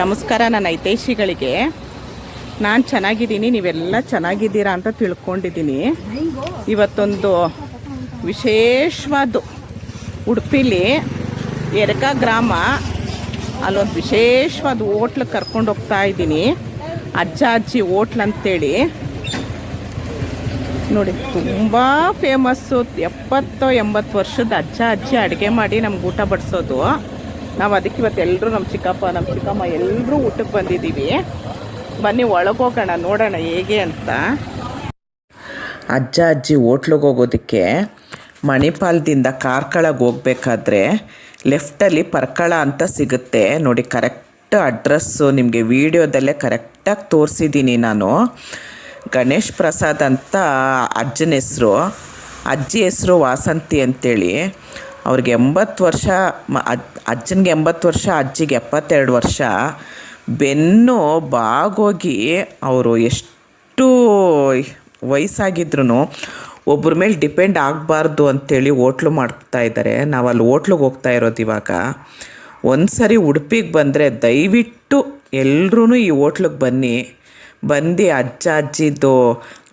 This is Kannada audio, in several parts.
ನಮಸ್ಕಾರ, ನನ್ನ ಹಿತೈಷಿಗಳಿಗೆ. ನಾನು ಚೆನ್ನಾಗಿದ್ದೀನಿ, ನೀವೆಲ್ಲ ಚೆನ್ನಾಗಿದ್ದೀರಾ ಅಂತ ತಿಳ್ಕೊಂಡಿದ್ದೀನಿ. ಇವತ್ತೊಂದು ವಿಶೇಷವಾದ್ದು ಉಡುಪಿಲಿ ಎರಕ ಗ್ರಾಮ, ಅಲ್ಲೊಂದು ವಿಶೇಷವಾದ ಹೋಟ್ಲ್ ಕರ್ಕೊಂಡು ಹೋಗ್ತಾ ಇದ್ದೀನಿ. ಅಜ್ಜ, ಅಜ್ಜಿ ಹೋಟ್ಲ್ ಅಂತೇಳಿ. ನೋಡಿ, ತುಂಬ ಫೇಮಸ್ಸು ಎಪ್ಪತ್ತು, ಎಂಬತ್ತು ವರ್ಷದ ಅಜ್ಜ, ಅಜ್ಜಿ ಅಡುಗೆ ಮಾಡಿ ನಮ್ಗೆ ಊಟ ಬಡಿಸೋದು. ನಾವು ಅದಕ್ಕೆ ಇವತ್ತು ಎಲ್ಲರೂ ನಮ್ಮ ಚಿಕ್ಕಪ್ಪ ನಮ್ಮ ಚಿಕ್ಕಮ್ಮ ಎಲ್ಲರೂ ಊಟಕ್ಕೆ ಬಂದಿದ್ದೀವಿ. ಬನ್ನಿ ಒಳಗೋಗೋಣ ನೋಡೋಣ ಹೇಗೆ ಅಂತ. ಅಜ್ಜ ಅಜ್ಜಿ ಹೋಟ್ಲಿಗೆ ಹೋಗೋದಕ್ಕೆ ಮಣಿಪಾಲದಿಂದ ಕಾರ್ಕಳಗೆ ಹೋಗ್ಬೇಕಾದ್ರೆ ಲೆಫ್ಟಲ್ಲಿ ಪರ್ಕಳ ಅಂತ ಸಿಗುತ್ತೆ. ನೋಡಿ, ಕರೆಕ್ಟ್ ಅಡ್ರೆಸ್ಸು ನಿಮಗೆ ವೀಡಿಯೋದಲ್ಲೇ ಕರೆಕ್ಟಾಗಿ ತೋರಿಸಿದ್ದೀನಿ ನಾನು. ಗಣೇಶ್ ಪ್ರಸಾದ್ ಅಂತ ಅಜ್ಜನ ಹೆಸರು. ಅಜ್ಜಿ ಹೆಸರು ವಾಸಂತಿ ಅಂತೇಳಿ. ಅವ್ರಿಗೆ ಎಂಬತ್ತು ವರ್ಷ, ಮ ಅಜ್ ಅಜ್ಜನಿಗೆ ಎಂಬತ್ತು ವರ್ಷ, ಅಜ್ಜಿಗೆ ಎಪ್ಪತ್ತೆರಡು ವರ್ಷ, ಬೆನ್ನು ಬಾಗೋಗಿ ಅವರು ಎಷ್ಟು ವಯಸ್ಸಾಗಿದ್ರು ಒಬ್ಬರ ಮೇಲೆ ಡಿಪೆಂಡ್ ಆಗಬಾರ್ದು ಅಂಥೇಳಿ ಓಟ್ಲು ಮಾಡ್ತಾ ಇದ್ದಾರೆ. ನಾವು ಅಲ್ಲಿ ಹೋಟ್ಲಿಗೆ ಹೋಗ್ತಾ ಇರೋದು ಇವಾಗ. ಒಂದು ಸರಿ ಉಡುಪಿಗೆ ಬಂದರೆ ದಯವಿಟ್ಟು ಎಲ್ಲರೂ ಈ ಓಟ್ಲಿಗೆ ಬನ್ನಿ. ಬಂದು ಅಜ್ಜ, ಅಜ್ಜಿದು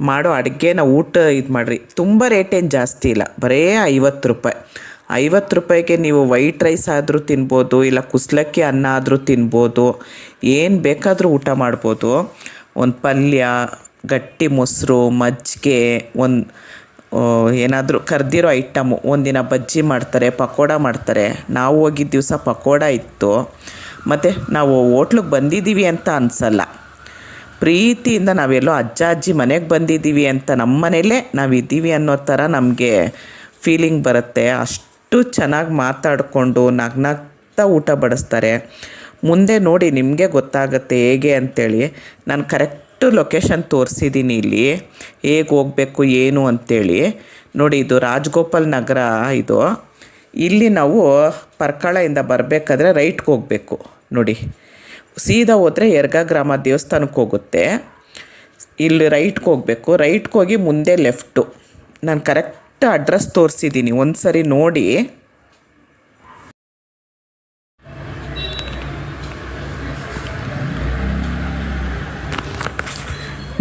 ಮಾಡೋ ಅಡುಗೆನ ಊಟ ಇದು ಮಾಡಿರಿ ತುಂಬ ರೇಟೇನು ಜಾಸ್ತಿ ಇಲ್ಲ. ಬರೇ ಐವತ್ತು ರೂಪಾಯಿ. ಐವತ್ತು ರೂಪಾಯಿಗೆ ನೀವು ವೈಟ್ ರೈಸ್ ಆದರೂ ತಿನ್ಬೋದು, ಇಲ್ಲ ಕುಸ್ಲಕ್ಕಿ ಅನ್ನ ಆದರೂ ತಿನ್ಬೋದು, ಏನು ಬೇಕಾದರೂ ಊಟ ಮಾಡ್ಬೋದು. ಒಂದು ಪಲ್ಯ, ಗಟ್ಟಿ ಮೊಸರು, ಮಜ್ಜಿಗೆ, ಒಂದು ಏನಾದರೂ ಕರೆದಿರೋ ಐಟಮು ಒಂದಿನ ಬಜ್ಜಿ ಮಾಡ್ತಾರೆ, ಪಕೋಡ ಮಾಡ್ತಾರೆ. ನಾವು ಹೋಗಿದ್ದ ದಿವಸ ಪಕೋಡ ಇತ್ತು. ಮತ್ತು ನಾವು ಹೋಟ್ಲಿಗೆ ಬಂದಿದ್ದೀವಿ ಅಂತ ಅನಿಸಲ್ಲ. ಪ್ರೀತಿಯಿಂದ ನಾವೆಲ್ಲೋ ಅಜ್ಜ, ಅಜ್ಜಿ ಮನೆಗೆ ಬಂದಿದ್ದೀವಿ ಅಂತ ನಮ್ಮ ಮನೇಲೇ ನಾವು ಇದ್ದೀವಿ ಅನ್ನೋ ಥರ ನಮಗೆ ಫೀಲಿಂಗ್ ಬರುತ್ತೆ. ಅಷ್ಟು ಚೆನ್ನಾಗಿ ಮಾತಾಡಿಕೊಂಡು ನಗ್ನಗ್ತಾ ಊಟ ಬಡಿಸ್ತಾರೆ. ಮುಂದೆ ನೋಡಿ ನಿಮಗೆ ಗೊತ್ತಾಗುತ್ತೆ ಹೇಗೆ ಅಂತೇಳಿ. ನಾನು ಕರೆಕ್ಟು ಲೊಕೇಶನ್ ತೋರಿಸಿದ್ದೀನಿ ಇಲ್ಲಿ. ಹೇಗೆ ಹೋಗಬೇಕು, ಏನು ಅಂತೇಳಿ. ನೋಡಿ ಇದು ರಾಜಗೋಪಾಲ್ ನಗರ ಇದು. ಇಲ್ಲಿ ನಾವು ಪರ್ಕಳದಿಂದ ಬರಬೇಕಾದ್ರೆ ರೈಟ್ಗೆ ಹೋಗಬೇಕು. ನೋಡಿ. ಸೀದಾ ಹೋದರೆ ಯರ್ಗಾ ಗ್ರಾಮ ದೇವಸ್ಥಾನಕ್ಕೆ ಹೋಗುತ್ತೆ. ಇಲ್ಲಿ ರೈಟ್ಗೆ ಹೋಗಬೇಕು. ರೈಟ್ಗೆ ಹೋಗಿ ಮುಂದೆ ಲೆಫ್ಟು ನಾನು ಕರೆಕ್ಟ್ ಅಡ್ರೆಸ್ ತೋರಿಸಿದ್ದೀನಿ. ಒಂದು ಸರಿ ನೋಡಿ.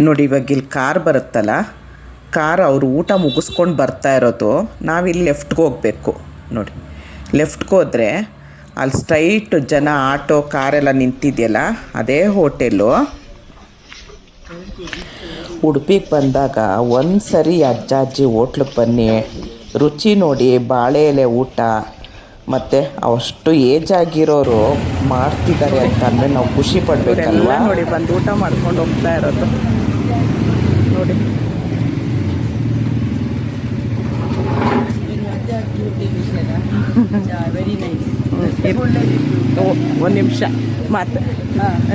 ನೋಡಿ, ಇವಾಗ ಇಲ್ಲಿ ಕಾರ್ ಬರುತ್ತಲ್ಲ? ಕಾರ್ ಅವರು ಊಟ ಮುಗಿಸ್ಕೊಂಡು ಬರ್ತಾ ಇರೋದು. ನಾವಿಲ್ಲಿ ಲೆಫ್ಟ್ಗೆ ಹೋಗಬೇಕು. ನೋಡಿ, ಲೆಫ್ಟ್ಗೆ ಹೋದರೆ ಅಲ್ಲಿ ಸ್ಟ್ರೈಟ್ ಜನ, ಆಟೋ, ಕಾರೆಲ್ಲ ನಿಂತಿದೆಯಲ್ಲ? ಅದೇ ಹೋಟೆಲು ಉಡುಪಿಗೆ ಬಂದಾಗ ಒಂದು ಸರಿ ಅಜ್ಜ ಅಜ್ಜಿ ಹೋಟ್ಲಿಗೆ ಬನ್ನಿ. ರುಚಿ ನೋಡಿ, ಬಾಳೆ ಎಲೆ ಊಟ. ಮತ್ತು ಅವಷ್ಟು ಏಜ್ ಆಗಿರೋರು ಮಾಡ್ತಿದ್ದಾರೆ ಅಂತ ಅಂದರೆ ನಾವು ಖುಷಿ ಪಡಬೇಕಲ್ವಾ? ನೋಡಿ ಬಂದು ಊಟ ಮಾಡ್ಕೊಂಡು ಹೋಗ್ತಾ ಇರೋದು. ನೋಡಿ. ಒಂದು ನಿಮಿಷ. ಮಾತು.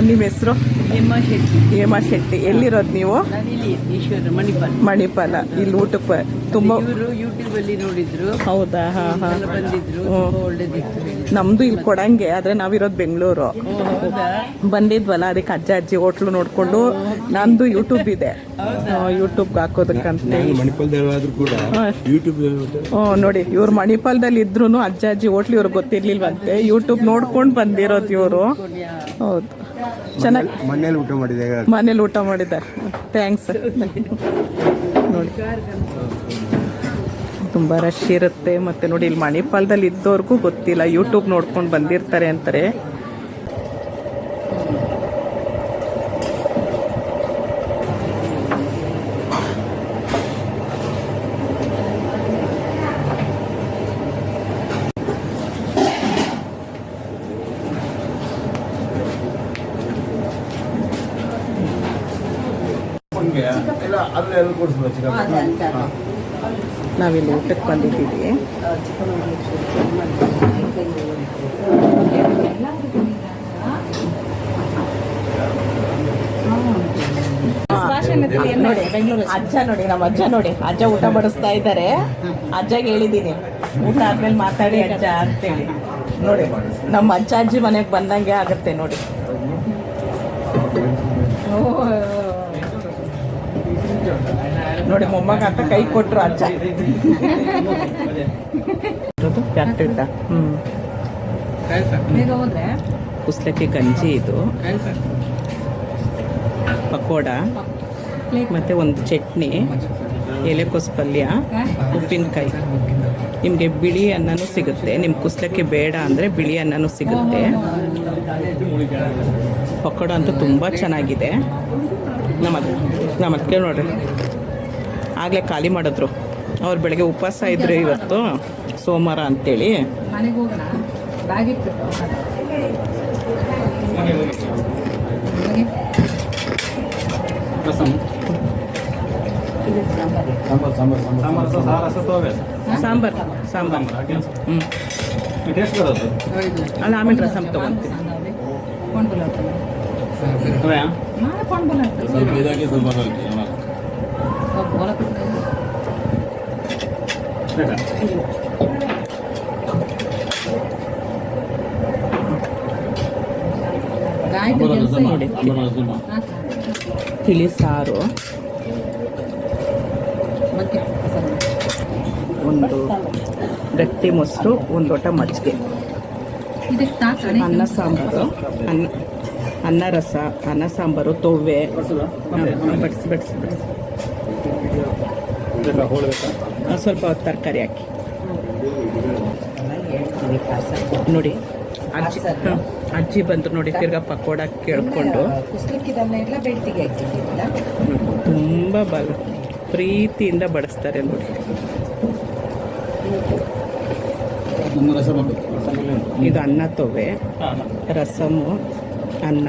ನಿಮ್ಮ ಹೆಸರು? ಹೇಮಾ ಶೆಟ್ಟಿ. ಹೇಮಾ ಶೆಟ್ಟಿ. ಎಲ್ಲಿರೋದು ನೀವು? ಮಣಿಪಾಲ ಈಶ್ವರ ಮಣಿಪಾಲ್. ಮಣಿಪಾಲ. ಇಲ್ಲಿ ಊಟಕ್ಕೆ ತುಂಬ ಇವರು ಯೂಟ್ಯೂಬ್ ಅಲ್ಲಿ ನೋಡಿದ್ರು. ಹೌದಾ? ಹಾಂ ಹಾಂ. ಬಂದಿದ್ರು. ಒಳ್ಳೇದಿತ್ತು ನಮ್ದು ನಮ್ಮದು ಇಲ್ಲಿ ಕೊಡಂಗೆ ಆದ್ರೆ ನಾವಿರೋದು ಬೆಂಗಳೂರು. ಹೌದಾ? ಬಂದಿದ್ವಲ್ಲ ಅದಕ್ಕೆ ಅಜ್ಜ ಅಜ್ಜಿ ಹೋಟ್ಲು ನೋಡ್ಕೊಂಡು ನಂದು ಯೂಟ್ಯೂಬ್ ಇದೆ. ಯೂಟ್ಯೂಬ್ಗೆ ಯೂಟ್ಯೂಬ್ ಹ್ಞೂ ನೋಡಿ ಇವ್ರು ಮಣಿಪಾಲದಲ್ಲಿ ಇದ್ರು ಅಜ್ಜ ಅಜ್ಜಿ ಹೋಟ್ಲು ಇವ್ರಿಗೆ ಗೊತ್ತಿರ್ಲಿಲ್ವಂತೆ. ಯೂಟ್ಯೂಬ್ ನೋಡ್ಕೊಂಡು ಬಂದಿರೋದು ಇವರು. ಹೌದು. ಚೆನ್ನಾಗಿ ಮನೇಲಿ ಊಟ ಮಾಡಿದೆ ಮನೇಲಿ ಊಟ ಮಾಡಿದ್ದಾರೆ. ಥ್ಯಾಂಕ್ಸ್ ನೋಡಿ. ತುಂಬ ರಶ್ ಇರುತ್ತೆ. ಮತ್ತು ನೋಡಿ ಇಲ್ಲಿ ಮಣಿಪಾಲದಲ್ಲಿ ಇದ್ದವ್ರಿಗೂ ಗೊತ್ತಿಲ್ಲ. ಯೂಟ್ಯೂಬ್ ನೋಡ್ಕೊಂಡು ಬಂದಿರ್ತಾರೆ ಅಂತಾರೆ. ಇಲ್ಲ ಅದ್ರ ಎಲ್ಲ ಕೊಡಿಸ್ಬೋದು ಚಿಕ್ಕಪ್ಪ ನಾವಿಲ್ಲಿ ಊಟಕ್ಕೆ ಬಂದಿದ್ದೀವಿ. ನೋಡಿ ಅಜ್ಜ ನೋಡಿ ನಮ್ಮ ಅಜ್ಜ ನೋಡಿ. ಅಜ್ಜ ಊಟ ಬಡಿಸ್ತಾ ಇದ್ದಾರೆ. ಅಜ್ಜಗೆ ಹೇಳಿದ್ದೀನಿ ಊಟ ಆದ್ಮೇಲೆ ಮಾತಾಡಿ ಅಜ್ಜ ಅಂತೇಳಿ. ನೋಡಿ ನಮ್ಮ ಅಜ್ಜ ಅಜ್ಜಿ ಮನೆಗೆ ಬಂದಂಗೆ ಆಗುತ್ತೆ ನೋಡಿ. ನೋಡಿ ಮೊಮ್ಮಗ ಅಂತ ಕೈ ಕೊಟ್ರು ಅಜ್ಜ. ಹೋದ್ರೆ? ಕುಸ್ಲಕ್ಕಿ ಗಂಜಿ ಇದು. ಪಕೋಡ. ಮತ್ತು ಒಂದು ಚಟ್ನಿ ಎಲೆಕೋಸು ಪಲ್ಯ ಉಪ್ಪಿನಕಾಯಿ. ನಿಮಗೆ ಬಿಳಿ ಅನ್ನನೂ ಸಿಗುತ್ತೆ. ನಿಮ್ಮ ಕುಸ್ಲಕ್ಕೆ ಬೇಡ ಅಂದರೆ ಬಿಳಿ ಅನ್ನನೂ ಸಿಗುತ್ತೆ. ಪಕೋಡ ಅಂತೂ ತುಂಬ ಚೆನ್ನಾಗಿದೆ. ನಮ್ಮ ನಮ್ಮ ಅದಕ್ಕೆ ನೋಡ್ರಿ. ಆಗಲೇ ಖಾಲಿ ಮಾಡಿದ್ರು. ಅವ್ರು ಬೆಳಗ್ಗೆ ಉಪವಾಸ ಇದ್ರು ಇವತ್ತು ಸೋಮವಾರ ಅಂತೇಳಿ. ಸಾಂಬಾರ್ ಸಾಂಬಾರ್ ಸಾಂಬಾರ್. ಸಾಂಬಾರು ಸಾಂಬಾರು ಹ್ಞೂ ಅಲ್ಲ ಆಮೇಲೆ ರಸಮ್ ತಗೊಂತೀವಿ ತಿಳಿ ಸಾರು. ಒಂದು ಗಟ್ಟಿ ಮೊಸರು ಒಂದು ಲೋಟ ಮಜ್ಜಿಗೆ. ಅನ್ನ ಸಾಂಬಾರು. ಅನ್ನ ಅನ್ನ ರಸ ಅನ್ನ ಸಾಂಬಾರು ತೊವ್ವೆ. ಬಡಿಸಿ ಬಡಿಸಿ ಬಡಿಸಿ. ಸ್ವಲ್ಪ ತರಕಾರಿ ಹಾಕಿ. ನೋಡಿ ಅಜ್ಜಿ ಅಜ್ಜಿ ಬಂದರು ನೋಡಿ ತಿರ್ಗಾ ಪಕೋಡ ಕೇಳ್ಕೊಂಡು. ತುಂಬ ಬಲ ಪ್ರೀತಿಯಿಂದ ಬಡಿಸ್ತಾರೆ ನೋಡಿ. ಇದು ಅನ್ನ ತೊವೆ ರಸಮು ಅನ್ನ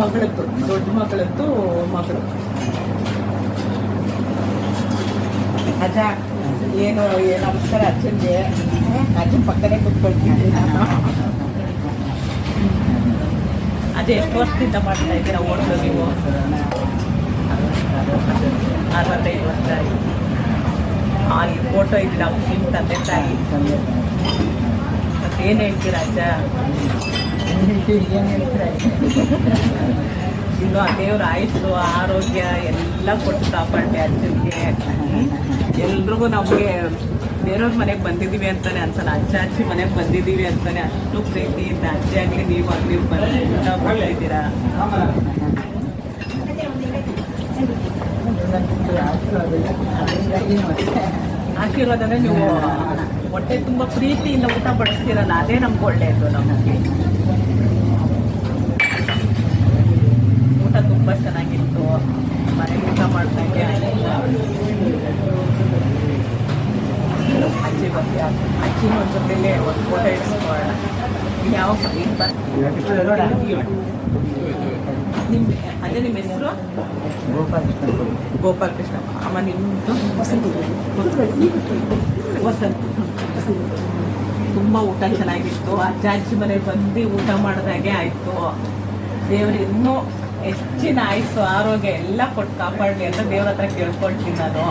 ಮಗಳದ್ದು ದೊಡ್ಡ ಮಗಳದ್ದು ಮಗಳು ಅಜ್ಜ ಏನು ಏನು ನಮಸ್ಕಾರ ಅಜ್ಜನ್ಗೆ ಅಜ್ಜನ ಪಕ್ಕನೇ ಕುತ್ಕೊಳ್ತೀನಿ. ಅದೇ ಎಷ್ಟು ವರ್ಷದಿಂದ ಮಾಡ್ತಾ ಇದ್ದೀರಾ ಹೋಟ್ಲು ನೀವು? ಅರವತ್ತೈದು ವರ್ಷ ಆಗಿ ಫೋಟೋ ಇದ್ದೀರಾ ನಿಮ್ಮ ತಂದೆ ತಾಯಿ. ಮತ್ತೇನು ಹೇಳ್ತೀರಾ ಅಜ್ಜ? ಇನ್ನು ಆ ದೇವ್ರ ಆಯುಸ್ಸು ಆರೋಗ್ಯ ಎಲ್ಲ ಕೊಟ್ಟು ಕಾಪಾಡಿ ಅಜ್ಜನಿಗೆ. ಎಲ್ರಿಗೂ ನಮಗೆ ಬೇರೆಯವ್ರ ಮನೆಗೆ ಬಂದಿದ್ದೀವಿ ಅಂತಾನೆ ಅನ್ಸಲ್ಲ. ಅಜ್ಜ ಅಜ್ಜಿ ಮನೆಗೆ ಬಂದಿದ್ದೀವಿ ಅಂತಾನೆ ಅಷ್ಟು ಪ್ರೀತಿಯಿಂದ ಅಜ್ಜಿ ಆಗಲಿ ನೀವು ಆಗಲಿ ಮಾಡ್ತಿದ್ದೀರಾ ಆಶೀರ್ವಾದ ಅಂದ್ರೆ ನೀವು ಹೊಟ್ಟೆ ತುಂಬ ಪ್ರೀತಿಯಿಂದ ಊಟ ಬಡಿಸ್ತೀರಲ್ಲ ಅದೇ ನಮ್ಗೆ ಒಳ್ಳೆಯದು ನಮಗೆ. ಊಟ ತುಂಬ ಚೆನ್ನಾಗಿತ್ತು. ಮನೆಗೆ ಊಟ ಮಾಡ್ದಂಗೆ ಅಜ್ಜಿ ಬಗ್ಗೆ ಅಜ್ಜಿನ ಒಂದು ಜೊತೆಲೇ ಒಂದು ಫೋಟೋ ಇಡಿಸ್ಕೊಳ್ಳೋಣ ಯಾವ ನಿಮ್ಮ ಅದೇ ನಿಮ್ಮ ಹೆಸರು? ಗೋಪಾಲ್ ಕೃಷ್ಣ ಅಮ್ಮ ನಿಮ್ಮದು ವಸಂತ್. ತುಂಬ ಊಟ ಚೆನ್ನಾಗಿತ್ತು. ಅಜ್ಜ ಅಜ್ಜಿ ಮನೆಗೆ ಬಂದು ಊಟ ಮಾಡಿದಾಗೆ ಆಯಿತು. ದೇವ್ರು ಇನ್ನೂ ಹೆಚ್ಚಿನ ಆಯ್ಸು ಆರೋಗ್ಯ ಎಲ್ಲ ಕೊಟ್ಟು ಕಾಪಾಡಲಿ ಅಂತ ದೇವ್ರ ಹತ್ರ ಕೇಳ್ಕೊಳ್ತೀನಿ ನಾನು.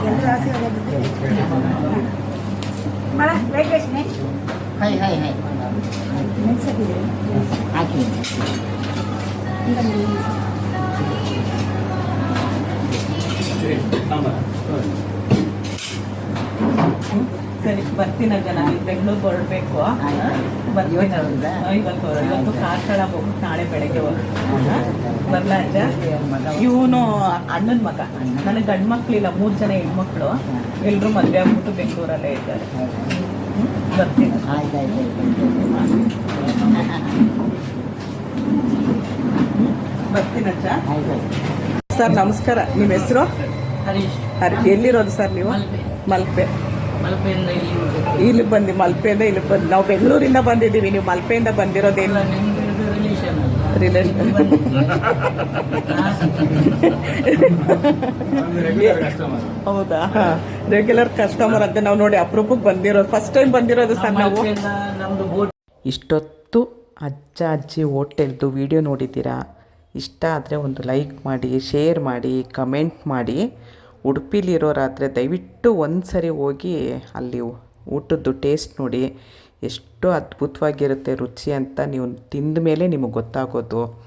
ಹೈ ಹೈ ಹೈ ಹಾಕಿ. ಸರಿ ಬರ್ತೀನಿ ಅಜ್ಜ ನಾನು ಬೆಂಗಳೂರಿಗೆ ಹೊರಡ್ಬೇಕು ಇವತ್ತು? ಇವತ್ತು ಕಾರ್ಕಳ ಹೋಗ್ಬಿಟ್ಟು ನಾಳೆ ಬೆಳಗ್ಗೆ ಬರಲ ಅಜ್ಜ ಇವನು ಅಣ್ಣನ ಮಗ. ನನಗೆ ಗಂಡು ಮಕ್ಕಳಿಲ್ಲ ಮೂರು ಜನ ಹೆಣ್ಮಕ್ಳು. ಎಲ್ಲರೂ ಮದುವೆ ಆಗ್ಬಿಟ್ಟು ಬೆಂಗಳೂರಲ್ಲೇ ಇದ್ದಾರೆ? ಬರ್ತೀನಿ? ಆಯ್ತಾಯ್ತು ಸರ್ ನಮಸ್ಕಾರ. ನಿಮ್ಮ ಹೆಸರು? ಹರೀಶ್. ಹರೀಶ್ ಎಲ್ಲಿರೋದು ಸರ್ ನೀವು? ಮಲ್ಪೆ. ಮಲ್ಪೆ. ಮಲ್ಪೆಯಿಂದ ಇಲ್ಲಿ ಬಂದು ಮಲ್ಪೆಯಿಂದ ಇಲ್ಲಿ ಬಂದು ನಾವು ಬೆಂಗಳೂರಿಂದ ಬಂದಿದ್ದೀವಿ. ನೀವು ಮಲ್ಪೆಯಿಂದ ಬಂದಿರೋದೇನು ರಿಲೇಷನ್ ರಿಲೇಷನ್ ಹೌದಾ? ರೆಗ್ಯುಲರ್ ಕಸ್ಟಮರ್ ಅಂತ ನಾವು ನೋಡಿ ಅಪರೂಪಕ್ಕೆ ಬಂದಿರೋದು. ಫಸ್ಟ್ ಟೈಮ್ ಬಂದಿರೋದು ಸರ್ ನಾವು. ಇಷ್ಟೊತ್ತು ಅಜ್ಜ, ಅಜ್ಜಿ ಹೋಟೆಲ್ದು ವಿಡಿಯೋ ನೋಡಿದ್ದೀರಾ? ಇಷ್ಟ ಆದರೆ ಒಂದು ಲೈಕ್ ಮಾಡಿ ಶೇರ್ ಮಾಡಿ ಕಮೆಂಟ್ ಮಾಡಿ. ಉಡುಪಿಲಿರೋರಾದರೆ ದಯವಿಟ್ಟು ಒಂದು ಸರಿ ಹೋಗಿ ಅಲ್ಲಿ ಊಟದ್ದು ಟೇಸ್ಟ್ ನೋಡಿ. ಎಷ್ಟು ಅದ್ಭುತವಾಗಿರುತ್ತೆ ರುಚಿ ಅಂತ ನೀವು ತಿಂದ ಮೇಲೆ ನಿಮಗೆ ಗೊತ್ತಾಗೋದು.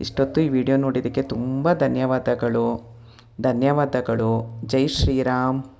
ಇಷ್ಟೊತ್ತು ಈ ವಿಡಿಯೋ ನೋಡಿದ್ದಕ್ಕೆ ತುಂಬ ಧನ್ಯವಾದಗಳು. ಧನ್ಯವಾದಗಳು. ಜೈ ಶ್ರೀರಾಮ್.